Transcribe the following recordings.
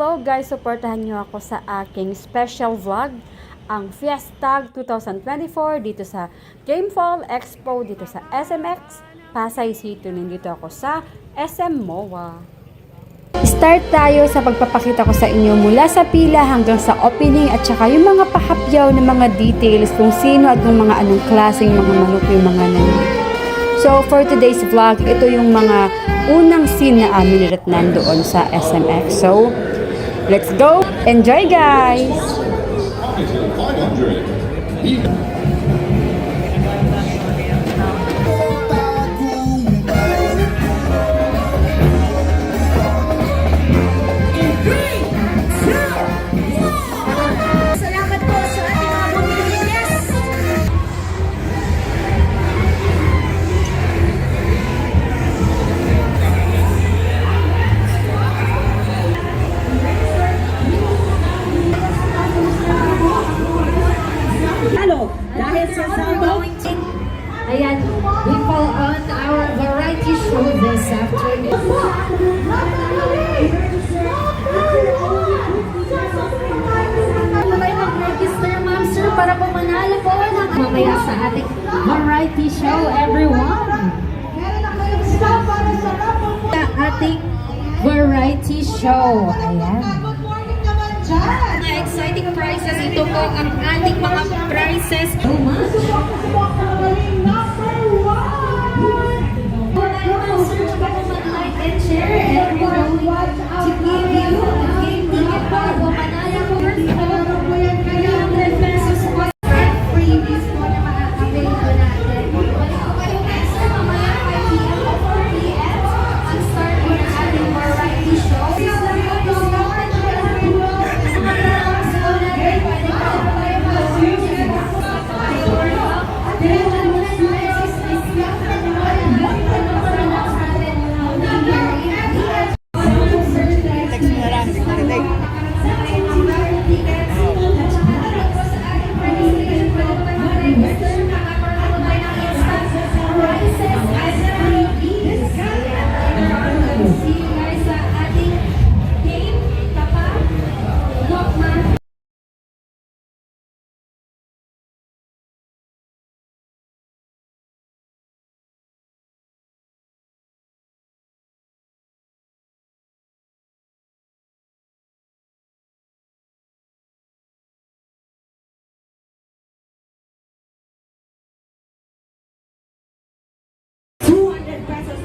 hello guys! Supportahan niyo ako sa aking special vlog, ang Fiestag 2024 dito sa Gamefall Expo dito sa SMX Pasay City. Nandito ako sa SM MOA. Start tayo sa pagpapakita ko sa inyo mula sa pila hanggang sa opening at saka yung mga pahapyaw ng mga details kung sino at kung mga anong klaseng mga manok yung mga nandito. So, for today's vlog, ito yung mga unang scene na amin nilatnan doon sa SMX. So, let's go! Enjoy, guys! Variety show. Ayan. Mga exciting prizes. Ito po ang ating mga prizes. So much. Like and share and we're going to give Pero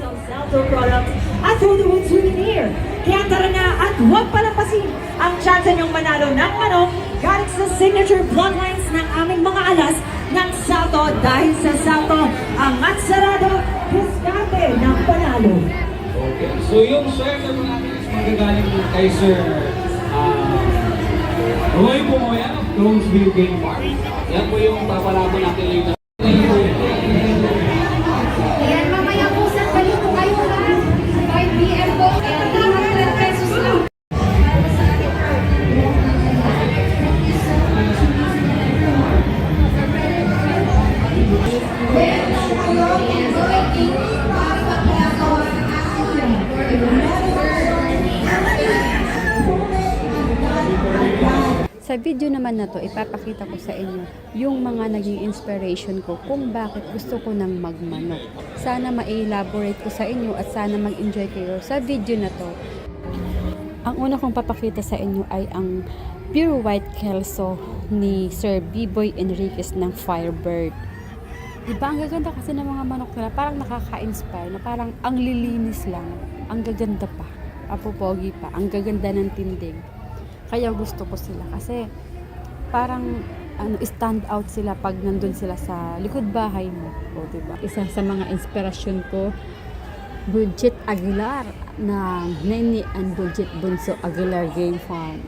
$200 pesos ng Saldo products at Hoodoo souvenir. Kaya tara na at huwag palampasin ang chance niyong manalo ng manok galing sa signature bloodlines ng aming mga alas ng Salto dahil sa Salto, angat sarado, diskarte ng panalo. Okay. So yung swerte po natin is magagaling kay Sir uh, Roy Pumoya of Crowsville Game Park. Yan po yung papalaban natin later. Sa video naman na to, ipapakita ko sa inyo yung mga naging inspiration ko kung bakit gusto ko nang magmanok. Sana ma-elaborate ko sa inyo at sana mag-enjoy kayo sa video na to. Ang una kong papakita sa inyo ay ang pure white kelso ni Sir B-Boy Enriquez ng Firebird. Diba, ang gaganda kasi ng mga manok nila, parang nakaka-inspire, na parang ang lilinis lang, ang gaganda pa, apopogi pa, ang gaganda ng tindig. Kaya gusto ko sila kasi parang ano, stand out sila pag nandun sila sa likod bahay mo. O, diba? Isa sa mga inspirasyon ko, Budget Aguilar na Nene and Budget Bunso Aguilar Game Farm.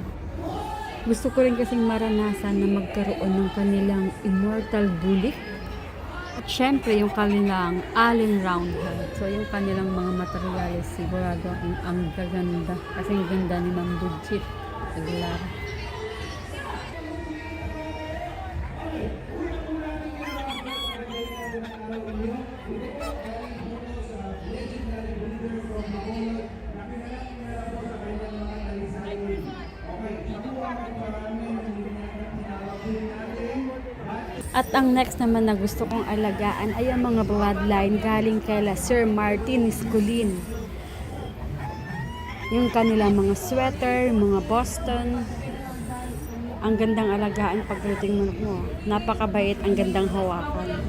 Gusto ko rin kasing maranasan na magkaroon ng kanilang immortal bulik at syempre, yung kanilang allen round head. So, yung kanilang mga materials, sigurado ang, ang gaganda. Kasi ang ganda ni Ma'am Budget Aguilar. At ang next naman na gusto kong alagaan ay ang mga bloodline galing kay Sir Martin Isculin. Yung kanilang mga sweater, mga Boston. Ang gandang alagaan pagdating mo. Napakabait, ang gandang hawakan.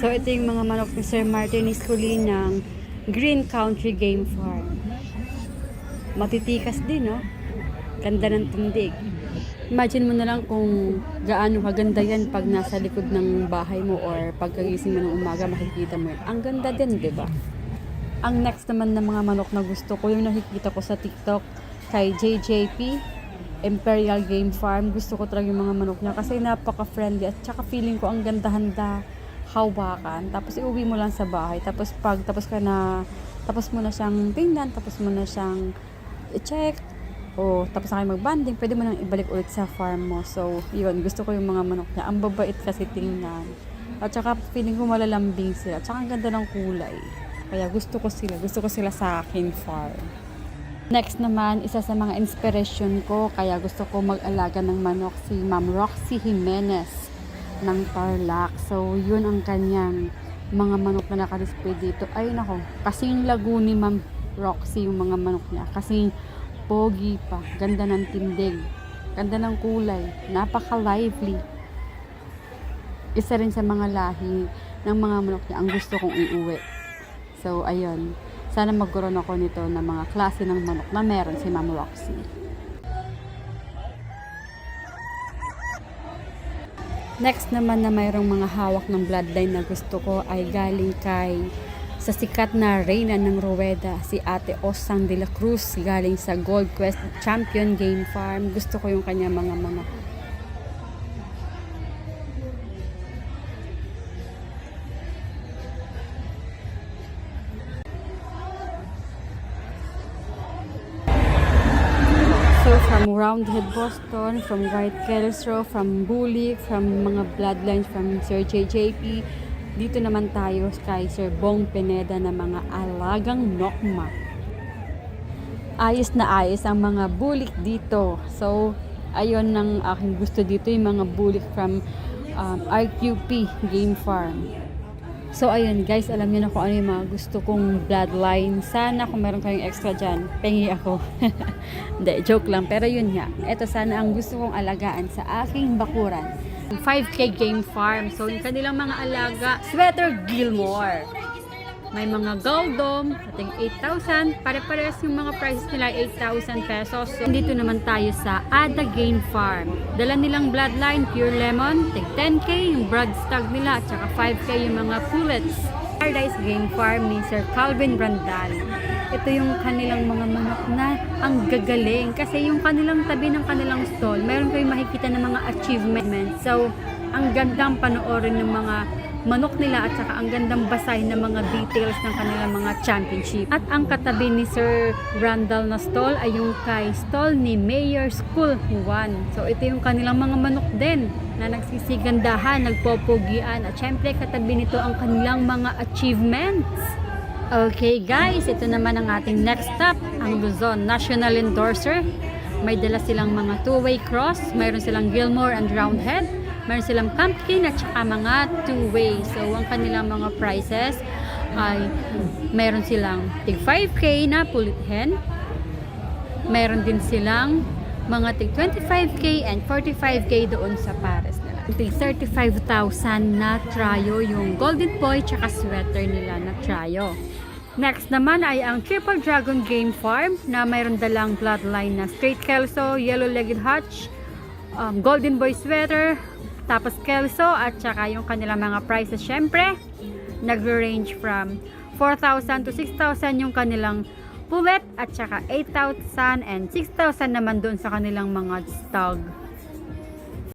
So ito yung mga manok ni Sir Martin Isculin ng Green Country Game Farm. Matitikas din, no? Ganda ng tindig. Imagine mo na lang kung gaano kaganda yan pag nasa likod ng bahay mo or pagkagising mo ng umaga makikita mo yan. Ang ganda din, di ba? Ang next naman ng mga manok na gusto ko, yung nakikita ko sa TikTok kay JJP, Imperial Game Farm. Gusto ko talaga yung mga manok niya kasi napaka-friendly at saka feeling ko ang ganda-handa hawakan. Tapos iuwi mo lang sa bahay. Tapos pag tapos ka na, tapos mo na siyang tingnan, tapos mo na siyang i-check, o tapos na kayo mag-banding, pwede mo nang ibalik ulit sa farm mo. So, yun, gusto ko yung mga manok niya. Ang babait kasi tingnan. At saka feeling ko malalambing sila. At saka ang ganda ng kulay. Kaya gusto ko sila. Gusto ko sila sa akin farm. Next naman, isa sa mga inspiration ko, kaya gusto ko mag-alaga ng manok si Ma'am Roxy Jimenez ng Tarlac. So, yun ang kanyang mga manok na nakadisplay dito. Ay, nako, kasing lago ni Ma'am Roxy yung mga manok niya. Kasing pogi pa, ganda ng tindig, ganda ng kulay, napaka-lively. Isa rin sa mga lahi ng mga manok niya ang gusto kong iuwi. So, ayun. Sana magkaroon ako nito ng mga klase ng manok na meron si Ma'am Roxy. Next naman na mayroong mga hawak ng bloodline na gusto ko ay galing kay sa sikat na reyna ng Rueda, si Ate Osang de la Cruz galing sa Gold Quest Champion Game Farm. Gusto ko yung kanya mga. So from Roundhead Boston, from White Kelso, from Bully, from mga bloodlines from Sir JJP, dito naman tayo kay Sir Bong Pineda na mga alagang nokma. Ayos na ayos ang mga bulik dito. So, ayon ng aking gusto dito yung mga bulik from um, RQP Game Farm. So, ayun guys, alam niyo na kung ano yung mga gusto kong bloodline. Sana kung meron kayong extra dyan, pengi ako. Hindi, joke lang. Pero yun nga, ito sana ang gusto kong alagaan sa aking bakuran. 5K Game Farm. So, yung kanilang mga alaga, Sweater Gilmore. May mga Goldom, ating 8,000. Pare-parehas yung mga prices nila, 8,000 pesos. So, dito naman tayo sa Ada Game Farm. Dala nilang Bloodline, Pure Lemon, tig 10K yung Broad Stag nila, at saka 5K yung mga Pullets. Paradise Game Farm ni Sir Calvin Brandal. Ito yung kanilang mga manok na ang gagaling. Kasi yung kanilang tabi ng kanilang stall, meron kayong makikita ng mga achievements. So, ang gandang panoorin ng mga manok nila at saka ang gandang basahin ng mga details ng kanilang mga championship. At ang katabi ni Sir Randall na stall ay yung kay stall ni Mayor School 1. So ito yung kanilang mga manok din na nagsisigandahan, nagpopogian at syempre katabi nito ang kanilang mga achievements. Okay guys, ito naman ang ating next stop, ang Luzon National Endorser. May dala silang mga two-way cross, mayroon silang Gilmore and Roundhead, mayroon silang pumpkin at saka mga two-way. So, ang kanilang mga prices ay mayroon silang tig 5K na pulit hen. Mayroon din silang mga tig 25K and 45K doon sa pares nila. Tig 35,000 na tryo yung golden boy tsaka sweater nila na tryo. Next naman ay ang Triple Dragon Game Farm na mayroon dalang bloodline na Straight Kelso, Yellow-Legged Hutch, um, Golden Boy Sweater, tapos Kelso at saka yung kanilang mga prices syempre nagre-range from 4,000 to 6,000 yung kanilang pullet at saka 8,000 and 6,000 naman doon sa kanilang mga stag.